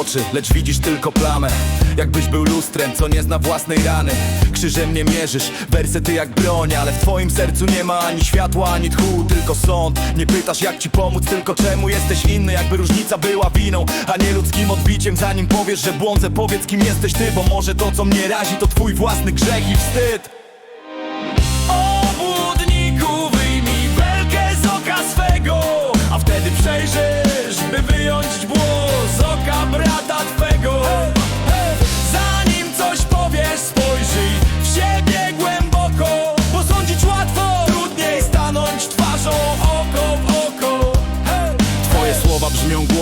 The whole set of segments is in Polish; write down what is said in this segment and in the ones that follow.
oczy, lecz widzisz tylko plamę. Jakbyś był lustrem, co nie zna własnej rany. Krzyżem nie mierzysz, wersety jak broń Ale w twoim sercu nie ma ani światła, ani tchu Tylko sąd, nie pytasz jak ci pomóc Tylko czemu jesteś inny, jakby różnica była winą. A nie ludzkim odbiciem, zanim powiesz, że błądzę Powiedz kim jesteś ty, bo może to co mnie razi To twój własny grzech i wstyd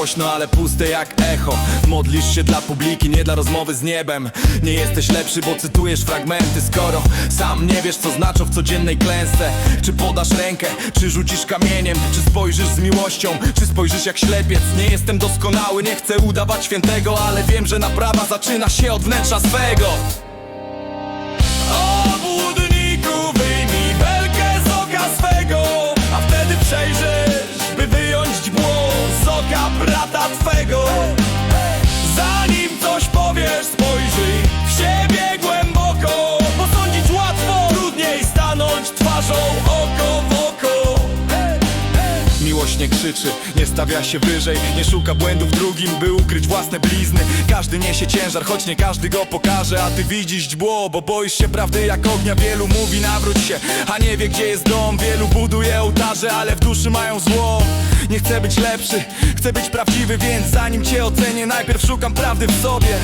głośno, ale puste jak echo. Modlisz się dla publiki, nie dla rozmowy z niebem. Nie jesteś lepszy, bo cytujesz fragmenty Skoro sam nie wiesz, co znaczą w codziennej klęsce. Czy podasz rękę, czy rzucisz kamieniem? Czy spojrzysz z miłością, czy spojrzysz jak ślepiec? Nie jestem doskonały, nie chcę udawać świętego Ale wiem, że naprawa zaczyna się od wnętrza swego nie krzyczy, nie stawia się wyżej Nie szuka błędów. Drugim, by ukryć własne blizny. Każdy niesie ciężar, choć nie każdy go pokaże. A ty widzisz źdźbło, bo boisz się prawdy jak ognia. Wielu mówi nawróć się, a nie wie gdzie jest dom. Wielu buduje ołtarze, ale w duszy mają zło. Nie chcę być lepszy, chcę być prawdziwy Więc zanim cię ocenię, najpierw szukam prawdy w sobie